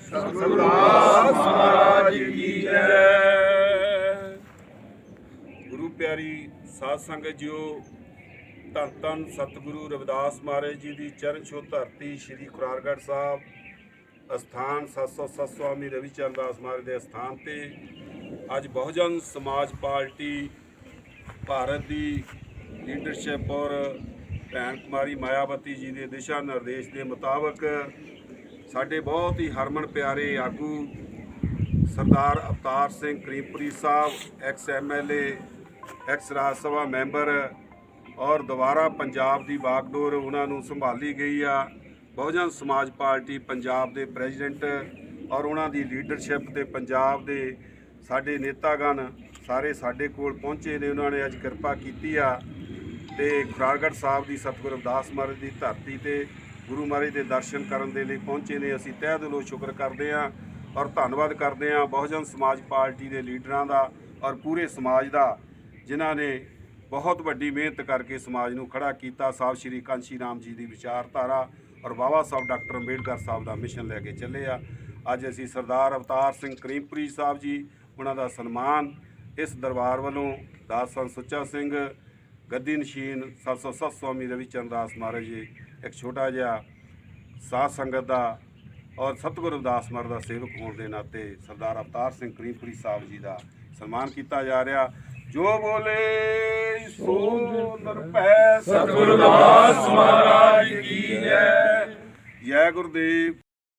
ਸਤਿਗੁਰਦਾਸ ਮਹਾਰਾਜ ਕੀ ਜੈ। ਗੁਰੂ ਪਿਆਰੀ ਸਾਧ ਸੰਗਤ ਜੀਓ ਧੰਨ ਧੰਨ ਸਤਿਗੁਰੂ ਰਵਿਦਾਸ ਮਹਾਰਾਜ ਜੀ ਦੀ ਚਰਨ ਛੋਹ ਧਰਤੀ ਸ੍ਰੀ ਖੁਰਾਰਗੜ੍ਹ ਸਾਹਿਬ ਅਸਥਾਨ 707 ਸਵਾਮੀ ਰਵੀਚੰਦ ਦਾਸ ਮਹਾਰਾਜ ਦੇ ਅਸਥਾਨ ਤੇ। ਅੱਜ ਬਹੁਜਨ ਸਮਾਜ ਪਾਰਟੀ ਭਾਰਤ ਦੀ ਲੀਡਰਸ਼ਿਪ ਔਰ ਭੈਣ ਕੁਮਾਰੀ ਮਾਇਆਵਤੀ ਜੀ ਦੇ ਦਿਸ਼ਾ ਨਿਰਦੇਸ਼ ਦੇ ਮੁਤਾਬਕ ਸਾਡੇ ਬਹੁਤ ਹੀ ਹਰਮਨ ਪਿਆਰੇ ਆਗੂ Sardar Avtar Singh Karimpuri Sahib ex MLA ex Raj Sabha member ਔਰ ਦੁਬਾਰਾ ਪੰਜਾਬ ਦੀ ਬਾਗਡੋਰ ਉਹਨਾਂ ਨੂੰ ਸੰਭਾਲੀ ਗਈ ਆ। ਬਹੁਜਨ ਸਮਾਜ ਪਾਰਟੀ ਪੰਜਾਬ ਦੇ ਪ੍ਰੈਜ਼ੀਡੈਂਟ ਔਰ ਉਹਨਾਂ ਦੀ ਲੀਡਰਸ਼ਿਪ ਤੇ ਪੰਜਾਬ ਦੇ ਸਾਡੇ ਨੇਤਾਗਣ ਸਾਰੇ ਸਾਡੇ ਕੋਲ ਪਹੁੰਚੇ ਨੇ, ਉਹਨਾਂ ਨੇ ਅੱਜ ਕਿਰਪਾ ਕੀਤੀ ਆ ਤੇ ਖੁਰਾਰਗੜ੍ਹ ਸਾਹਿਬ ਦੀ ਸਤਿਗੁਰ ਰਵਿਦਾਸ ਮਹਾਰਾਜ ਦੀ ਧਰਤੀ ਤੇ ਗੁਰੂ ਮਹਾਰਾਜ ਦੇ ਦਰਸ਼ਨ ਕਰਨ ਦੇ ਲਈ ਪਹੁੰਚੇ ਨੇ। ਅਸੀਂ ਤਹਿ ਦਿਲੋਂ ਸ਼ੁਕਰ ਕਰਦੇ ਹਾਂ ਔਰ ਧੰਨਵਾਦ ਕਰਦੇ ਹਾਂ ਬਹੁਜਨ ਸਮਾਜ ਪਾਰਟੀ ਦੇ ਲੀਡਰਾਂ ਦਾ ਔਰ ਪੂਰੇ ਸਮਾਜ ਦਾ, ਜਿਨ੍ਹਾਂ ਨੇ ਬਹੁਤ ਵੱਡੀ ਮਿਹਨਤ ਕਰਕੇ ਸਮਾਜ ਨੂੰ ਖੜਾ ਕੀਤਾ। ਸਾਹਿਬ ਸ਼੍ਰੀ ਕਾਂਸ਼ੀ ਰਾਮ ਜੀ ਦੀ ਵਿਚਾਰਧਾਰਾ ਔਰ ਬਾਬਾ ਸਾਹਿਬ ਡਾਕਟਰ ਅੰਬੇਡਕਰ ਸਾਹਿਬ ਦਾ ਮਿਸ਼ਨ ਲੈ ਕੇ ਚੱਲੇ ਆ। ਅੱਜ ਅਸੀਂ ਸਰਦਾਰ ਅਵਤਾਰ ਸਿੰਘ ਕਰੀਮਪੁਰੀ ਸਾਹਿਬ ਜੀ, ਉਹਨਾਂ ਦਾ ਸਨਮਾਨ ਇਸ ਦਰਬਾਰ ਵੱਲੋਂ ਦਾਸ ਸੁੱਚਾ ਸਿੰਘ, ਗੱਦੀ ਨਸ਼ੀਨ 707 ਸਵਾਮੀ ਰਵੀਚੰਦ ਦਾਸ ਮਹਾਰਾਜ ਜੀ ਇੱਕ ਛੋਟਾ ਜਿਹਾ ਸਾਧ ਸੰਗਤ ਦਾ ਔਰ ਸਤਿਗੁਰੂ ਅਰਦਾਸ ਮਰ ਦਾ ਸੇਵਕ ਹੋਣ ਦੇ ਨਾਤੇ ਸਰਦਾਰ ਅਵਤਾਰ ਸਿੰਘ ਕਰੀਮਪੁਰੀ ਸਾਹਿਬ ਜੀ ਦਾ ਸਨਮਾਨ ਕੀਤਾ ਜਾ ਰਿਹਾ। ਜੋ ਬੋਲੇ, ਸੋ ਨਰਪੈ ਸਤਿਗੁਰੂ ਦਾਸ ਮਹਾਰਾਜ ਕੀ ਜੈ। ਜੈ ਗੁਰਦੇਵ।